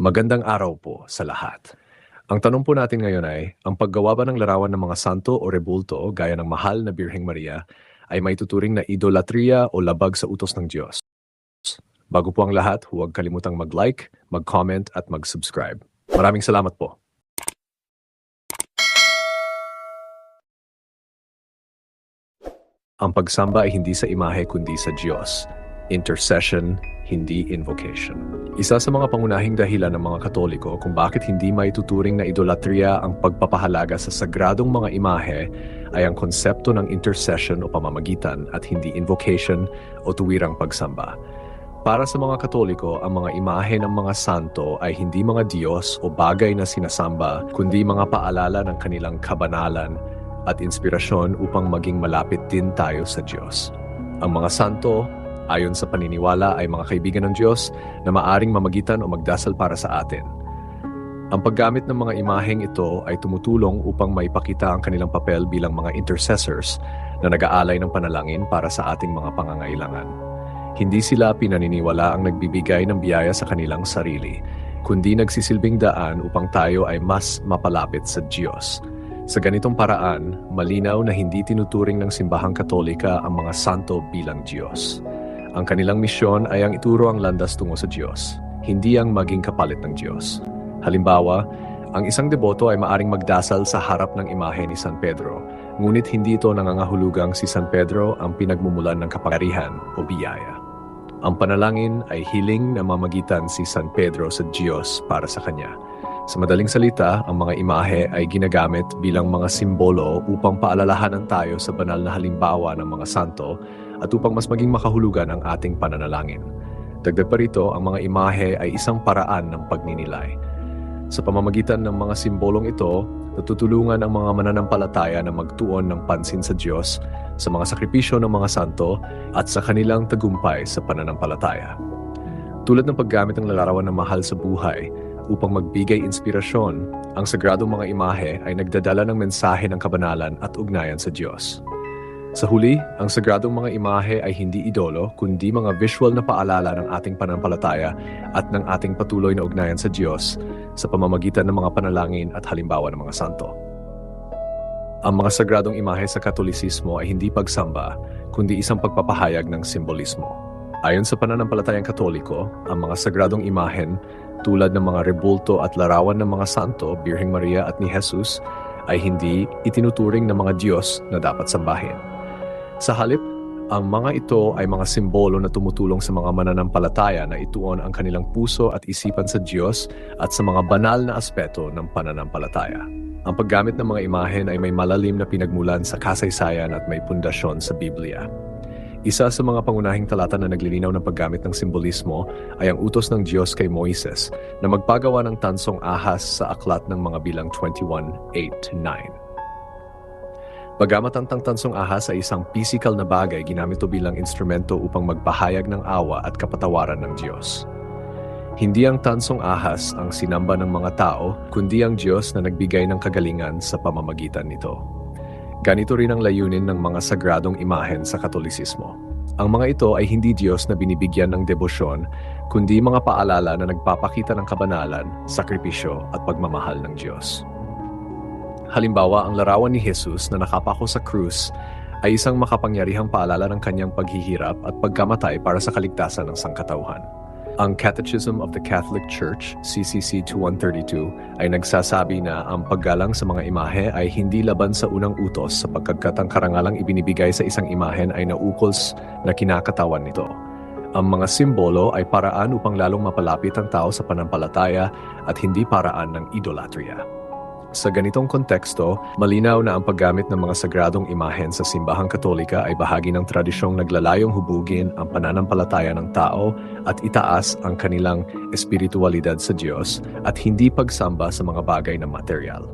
Magandang araw po sa lahat. Ang tanong po natin ngayon ay, ang paggawa ba ng larawan ng mga santo o rebulto gaya ng mahal na Birheng Maria ay may tuturing na idolatria o labag sa utos ng Diyos? Bago po ang lahat, huwag kalimutang mag-like, mag-comment at mag-subscribe. Maraming salamat po. Ang pagsamba ay hindi sa imahe kundi sa Diyos. Intercession, hindi invocation. Isa sa mga pangunahing dahilan ng mga Katoliko kung bakit hindi may tuturing na idolatria ang pagpapahalaga sa sagradong mga imahe ay ang konsepto ng intercession o pamamagitan at hindi invocation o tuwirang pagsamba. Para sa mga Katoliko, ang mga imahe ng mga santo ay hindi mga Diyos o bagay na sinasamba, kundi mga paalala ng kanilang kabanalan at inspirasyon upang maging malapit din tayo sa Diyos. Ang mga santo, ayon sa paniniwala, ay mga kaibigan ng Diyos na maaring mamagitan o magdasal para sa atin. Ang paggamit ng mga imaheng ito ay tumutulong upang maipakita ang kanilang papel bilang mga intercessors na nag-aalay ng panalangin para sa ating mga pangangailangan. Hindi sila pinaniniwala ang nagbibigay ng biyaya sa kanilang sarili, kundi nagsisilbing daan upang tayo ay mas mapalapit sa Diyos. Sa ganitong paraan, malinaw na hindi tinuturing ng simbahang katolika ang mga santo bilang Diyos. Ang kanilang misyon ay ang ituro ang landas tungo sa Diyos, hindi ang maging kapalit ng Diyos. Halimbawa, ang isang deboto ay maaring magdasal sa harap ng imahe ni San Pedro, ngunit hindi ito nangangahulugang si San Pedro ang pinagmumulan ng kaparihan o biyaya. Ang panalangin ay hiling na mamagitan si San Pedro sa Diyos para sa kanya sa madaling salita, ang mga imahe ay ginagamit bilang mga simbolo upang paalalahanan tayo sa banal na halimbawa ng mga santo at upang mas maging makahulugan ang ating pananalangin. Dagdag pa rito, ang mga imahe ay isang paraan ng pagninilay. Sa pamamagitan ng mga simbolong ito, natutulungan ang mga mananampalataya na magtuon ng pansin sa Diyos, sa mga sakripisyo ng mga santo, at sa kanilang tagumpay sa pananampalataya. Tulad ng paggamit ng lalarawan ng mahal sa buhay, upang magbigay inspirasyon, ang sagradong mga imahe ay nagdadala ng mensahe ng kabanalan at ugnayan sa Diyos. Sa huli, ang sagradong mga imahe ay hindi idolo, kundi mga visual na paalala ng ating panampalataya at ng ating patuloy na ugnayan sa Diyos sa pamamagitan ng mga panalangin at halimbawa ng mga santo. Ang mga sagradong imahe sa Katolisismo ay hindi pagsamba, kundi isang pagpapahayag ng simbolismo. Ayon sa pananampalatayang Katoliko, ang mga sagradong imahen tulad ng mga rebulto at larawan ng mga santo, Birheng Maria at ni Jesus, ay hindi itinuturing ng mga Diyos na dapat sambahin. Sa halip, ang mga ito ay mga simbolo na tumutulong sa mga mananampalataya na ituon ang kanilang puso at isipan sa Diyos at sa mga banal na aspeto ng pananampalataya. Ang paggamit ng mga imahen ay may malalim na pinagmulan sa kasaysayan at may pundasyon sa Biblia. Isa sa mga pangunahing talata na naglilinaw ng paggamit ng simbolismo ay ang utos ng Diyos kay Moises na magpagawa ng tansong ahas sa aklat ng mga bilang 21:8-9. Bagamat ang tansong ahas ay isang physical na bagay, ginamit ito bilang instrumento upang magpahayag ng awa at kapatawaran ng Diyos. Hindi ang tansong ahas ang sinamba ng mga tao, kundi ang Diyos na nagbigay ng kagalingan sa pamamagitan nito. Ganito rin ang layunin ng mga sagradong imahen sa Katolisismo. Ang mga ito ay hindi Diyos na binibigyan ng debosyon, kundi mga paalala na nagpapakita ng kabanalan, sakripisyo at pagmamahal ng Diyos. Halimbawa, ang larawan ni Jesus na nakapako sa krus ay isang makapangyarihang paalala ng kanyang paghihirap at pagkamatay para sa kaligtasan ng sangkatauhan. Ang Catechism of the Catholic Church, CCC 2132, ay nagsasabi na ang paggalang sa mga imahe ay hindi laban sa unang utos sapagkat ang karangalang ibinibigay sa isang imahen ay nauukols na kinakatawan nito. Ang mga simbolo ay paraan upang lalong mapalapit ang tao sa panampalataya at hindi paraan ng idolatria. Sa ganitong konteksto, malinaw na ang paggamit ng mga sagradong imahen sa simbahang katolika ay bahagi ng tradisyong naglalayong hubugin ang pananampalataya ng tao at itaas ang kanilang espiritualidad sa Diyos at hindi pagsamba sa mga bagay na material.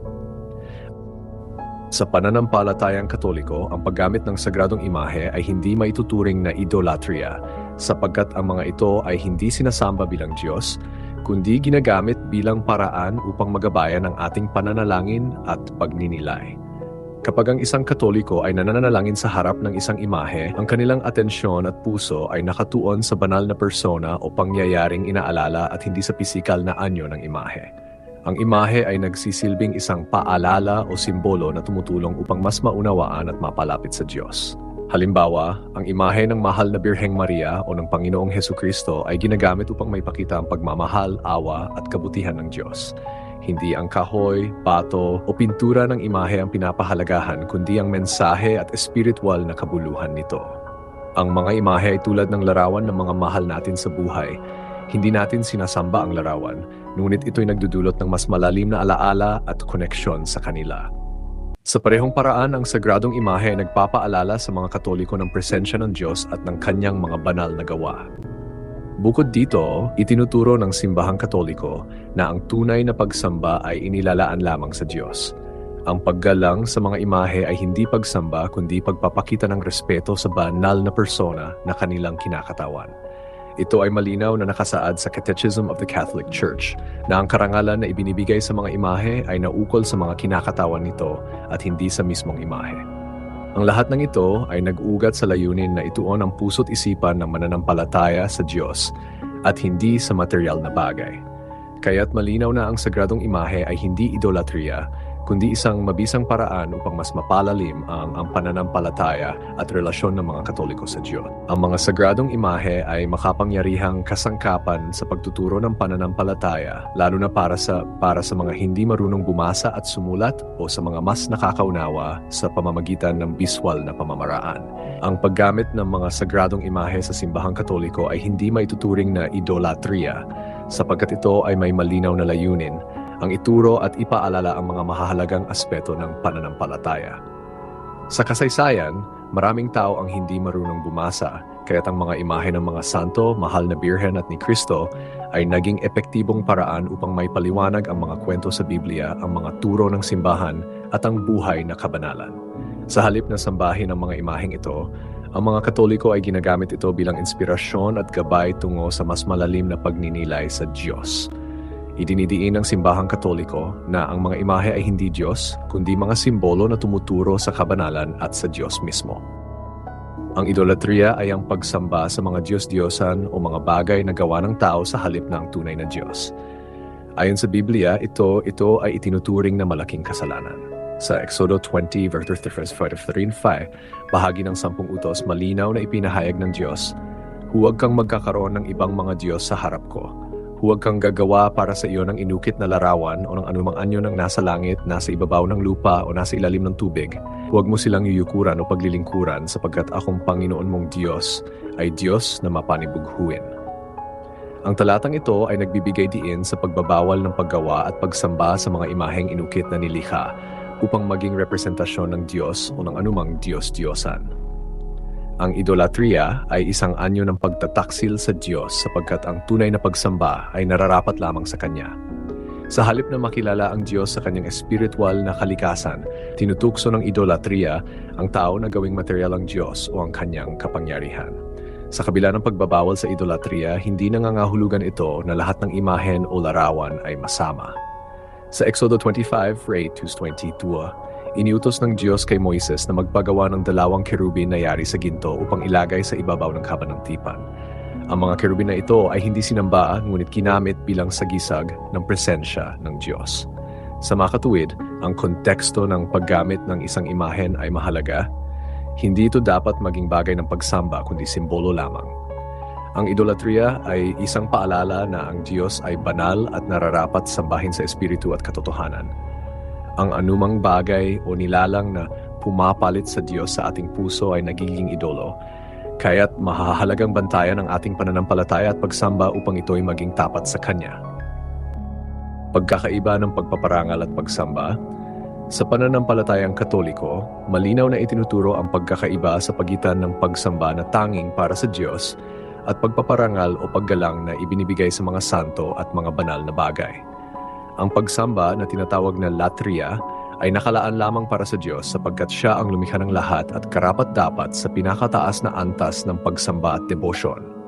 Sa pananampalatayang katoliko, ang paggamit ng sagradong imahe ay hindi maituturing na idolatria sapagkat ang mga ito ay hindi sinasamba bilang Diyos, kundi ginagamit bilang paraan upang magabayan ang ating pananalangin at pagninilay. Kapag ang isang katoliko ay nananalangin sa harap ng isang imahe, ang kanilang atensyon at puso ay nakatuon sa banal na persona o pangyayaring inaalala at hindi sa pisikal na anyo ng imahe. Ang imahe ay nagsisilbing isang paalala o simbolo na tumutulong upang mas maunawaan at mapalapit sa Diyos. Halimbawa, ang imahe ng mahal na Birheng Maria o ng Panginoong Heso Kristo ay ginagamit upang maipakita ang pagmamahal, awa at kabutihan ng Diyos. Hindi ang kahoy, bato o pintura ng imahe ang pinapahalagahan kundi ang mensahe at espiritual na kabuluhan nito. Ang mga imahe ay tulad ng larawan ng mga mahal natin sa buhay. Hindi natin sinasamba ang larawan, ngunit ito'y nagdudulot ng mas malalim na alaala at koneksyon sa kanila. Sa parehong paraan, ang sagradong imahe ay nagpapaalala sa mga Katoliko ng presensya ng Diyos at ng kanyang mga banal na gawa. Bukod dito, itinuturo ng simbahang Katoliko na ang tunay na pagsamba ay inilalaan lamang sa Diyos. Ang paggalang sa mga imahe ay hindi pagsamba kundi pagpapakita ng respeto sa banal na persona na kanilang kinakatawan. Ito ay malinaw na nakasaad sa Catechism of the Catholic Church na ang karangalan na ibinibigay sa mga imahe ay naukol sa mga kinakatawan nito at hindi sa mismong imahe. Ang lahat ng ito ay nag-ugat sa layunin na ituon ang puso't isipan ng mananampalataya sa Diyos at hindi sa material na bagay. Kaya't malinaw na ang sagradong imahe ay hindi idolatria, kundi isang mabisang paraan upang mas mapalalim ang, ang pananampalataya at relasyon ng mga Katoliko sa Diyos. Ang mga sagradong imahe ay makapangyarihang kasangkapan sa pagtuturo ng pananampalataya, lalo na para sa, para sa mga hindi marunong bumasa at sumulat o sa mga mas nakakaunawa sa pamamagitan ng biswal na pamamaraan. Ang paggamit ng mga sagradong imahe sa simbahang Katoliko ay hindi maituturing na idolatria, sapagkat ito ay may malinaw na layunin ang ituro at ipaalala ang mga mahahalagang aspeto ng pananampalataya. Sa kasaysayan, maraming tao ang hindi marunong bumasa, kaya't ang mga imahe ng mga santo, mahal na birhen at ni Kristo ay naging epektibong paraan upang may paliwanag ang mga kwento sa Biblia, ang mga turo ng simbahan at ang buhay na kabanalan. Sa halip na sambahin ang mga imaheng ito, ang mga Katoliko ay ginagamit ito bilang inspirasyon at gabay tungo sa mas malalim na pagninilay sa Diyos. Idinidiin ng simbahang katoliko na ang mga imahe ay hindi Diyos, kundi mga simbolo na tumuturo sa kabanalan at sa Diyos mismo. Ang idolatria ay ang pagsamba sa mga Diyos-Diyosan o mga bagay na gawa ng tao sa halip ng tunay na Diyos. Ayon sa Biblia, ito, ito ay itinuturing na malaking kasalanan. Sa Exodo 20, verse 5 bahagi ng sampung utos malinaw na ipinahayag ng Diyos, Huwag kang magkakaroon ng ibang mga Diyos sa harap ko, Huwag kang gagawa para sa iyo ng inukit na larawan o ng anumang anyo ng nasa langit, nasa ibabaw ng lupa o nasa ilalim ng tubig. Huwag mo silang yuyukuran o paglilingkuran sapagkat akong Panginoon mong Diyos ay Diyos na mapanibughuin. Ang talatang ito ay nagbibigay diin sa pagbabawal ng paggawa at pagsamba sa mga imaheng inukit na nilikha upang maging representasyon ng Diyos o ng anumang Diyos-Diyosan. Ang idolatria ay isang anyo ng pagtataksil sa Diyos sapagkat ang tunay na pagsamba ay nararapat lamang sa Kanya. Sa halip na makilala ang Diyos sa kanyang espiritual na kalikasan, tinutukso ng idolatria ang tao na gawing material ang Diyos o ang kanyang kapangyarihan. Sa kabila ng pagbabawal sa idolatria, hindi nangangahulugan ito na lahat ng imahen o larawan ay masama. Sa Exodo 25, 22, Iniutos ng Diyos kay Moises na magpagawa ng dalawang kerubin na yari sa ginto upang ilagay sa ibabaw ng kaban ng tipan. Ang mga kerubin na ito ay hindi sinamba ngunit kinamit bilang sagisag ng presensya ng Diyos. Sa makatuwid, ang konteksto ng paggamit ng isang imahen ay mahalaga. Hindi ito dapat maging bagay ng pagsamba kundi simbolo lamang. Ang idolatria ay isang paalala na ang Diyos ay banal at nararapat sambahin sa espiritu at katotohanan ang anumang bagay o nilalang na pumapalit sa Diyos sa ating puso ay nagiging idolo, kaya't mahahalagang bantayan ang ating pananampalataya at pagsamba upang ito ay maging tapat sa Kanya. Pagkakaiba ng pagpaparangal at pagsamba, sa pananampalatayang katoliko, malinaw na itinuturo ang pagkakaiba sa pagitan ng pagsamba na tanging para sa Diyos at pagpaparangal o paggalang na ibinibigay sa mga santo at mga banal na bagay. Ang pagsamba na tinatawag na latria ay nakalaan lamang para sa Diyos sapagkat siya ang lumikha ng lahat at karapat dapat sa pinakataas na antas ng pagsamba at debosyon.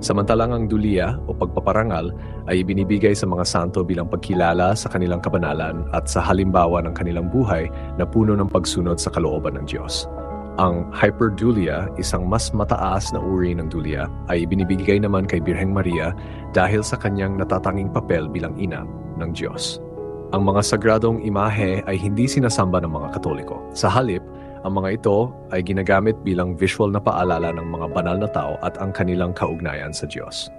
Samantalang ang dulia o pagpaparangal ay ibinibigay sa mga santo bilang pagkilala sa kanilang kabanalan at sa halimbawa ng kanilang buhay na puno ng pagsunod sa kalooban ng Diyos. Ang hyperdulia, isang mas mataas na uri ng dulia, ay ibinibigay naman kay Birheng Maria dahil sa kanyang natatanging papel bilang ina ng Diyos. Ang mga sagradong imahe ay hindi sinasamba ng mga Katoliko. Sa halip, ang mga ito ay ginagamit bilang visual na paalala ng mga banal na tao at ang kanilang kaugnayan sa Diyos.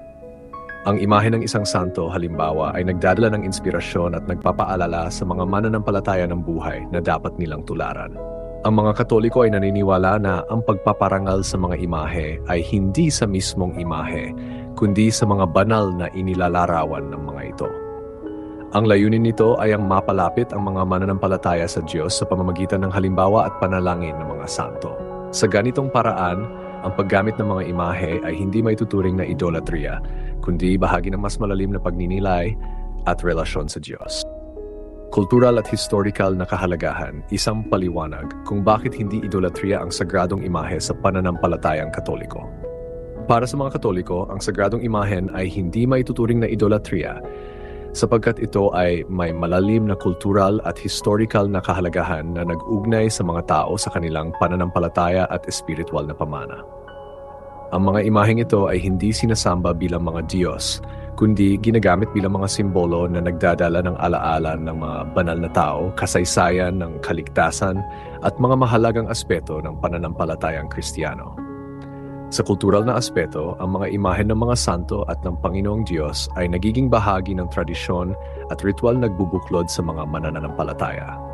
Ang imahe ng isang santo, halimbawa, ay nagdadala ng inspirasyon at nagpapaalala sa mga mananampalataya ng buhay na dapat nilang tularan. Ang mga Katoliko ay naniniwala na ang pagpaparangal sa mga imahe ay hindi sa mismong imahe, kundi sa mga banal na inilalarawan ng mga ito. Ang layunin nito ay ang mapalapit ang mga mananampalataya sa Diyos sa pamamagitan ng halimbawa at panalangin ng mga santo. Sa ganitong paraan, ang paggamit ng mga imahe ay hindi may tuturing na idolatria, kundi bahagi ng mas malalim na pagninilay at relasyon sa Diyos. Kultural at historical na kahalagahan, isang paliwanag kung bakit hindi idolatria ang sagradong imahe sa pananampalatayang katoliko. Para sa mga katoliko, ang sagradong imahen ay hindi may tuturing na idolatria sapagkat ito ay may malalim na kultural at historical na kahalagahan na nag-ugnay sa mga tao sa kanilang pananampalataya at espiritual na pamana. Ang mga imaheng ito ay hindi sinasamba bilang mga Diyos, kundi ginagamit bilang mga simbolo na nagdadala ng alaala ng mga banal na tao, kasaysayan ng kaligtasan at mga mahalagang aspeto ng pananampalatayang Kristiyano. Sa kultural na aspeto, ang mga imahen ng mga santo at ng Panginoong Diyos ay nagiging bahagi ng tradisyon at ritual nagbubuklod sa mga mananampalataya.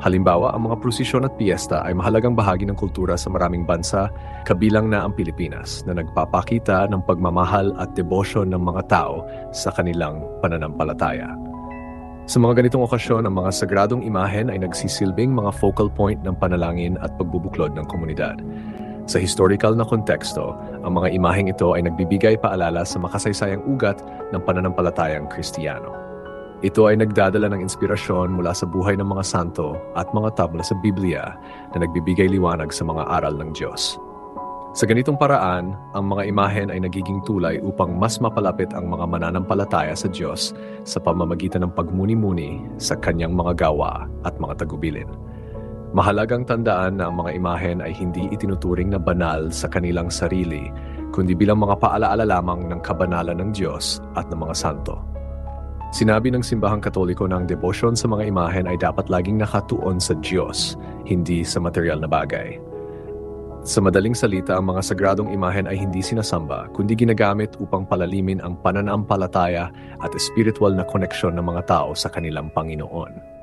Halimbawa, ang mga prosesyon at piyesta ay mahalagang bahagi ng kultura sa maraming bansa, kabilang na ang Pilipinas, na nagpapakita ng pagmamahal at debosyon ng mga tao sa kanilang pananampalataya. Sa mga ganitong okasyon, ang mga sagradong imahen ay nagsisilbing mga focal point ng panalangin at pagbubuklod ng komunidad. Sa historical na konteksto, ang mga imaheng ito ay nagbibigay paalala sa makasaysayang ugat ng pananampalatayang Kristiyano. Ito ay nagdadala ng inspirasyon mula sa buhay ng mga santo at mga tabla sa Biblia na nagbibigay liwanag sa mga aral ng Diyos. Sa ganitong paraan, ang mga imahen ay nagiging tulay upang mas mapalapit ang mga mananampalataya sa Diyos sa pamamagitan ng pagmuni-muni sa kanyang mga gawa at mga tagubilin. Mahalagang tandaan na ang mga imahen ay hindi itinuturing na banal sa kanilang sarili, kundi bilang mga paalaala lamang ng kabanalan ng Diyos at ng mga santo. Sinabi ng simbahang katoliko na ang debosyon sa mga imahen ay dapat laging nakatuon sa Diyos, hindi sa material na bagay. Sa madaling salita, ang mga sagradong imahen ay hindi sinasamba, kundi ginagamit upang palalimin ang pananampalataya at espiritual na koneksyon ng mga tao sa kanilang Panginoon.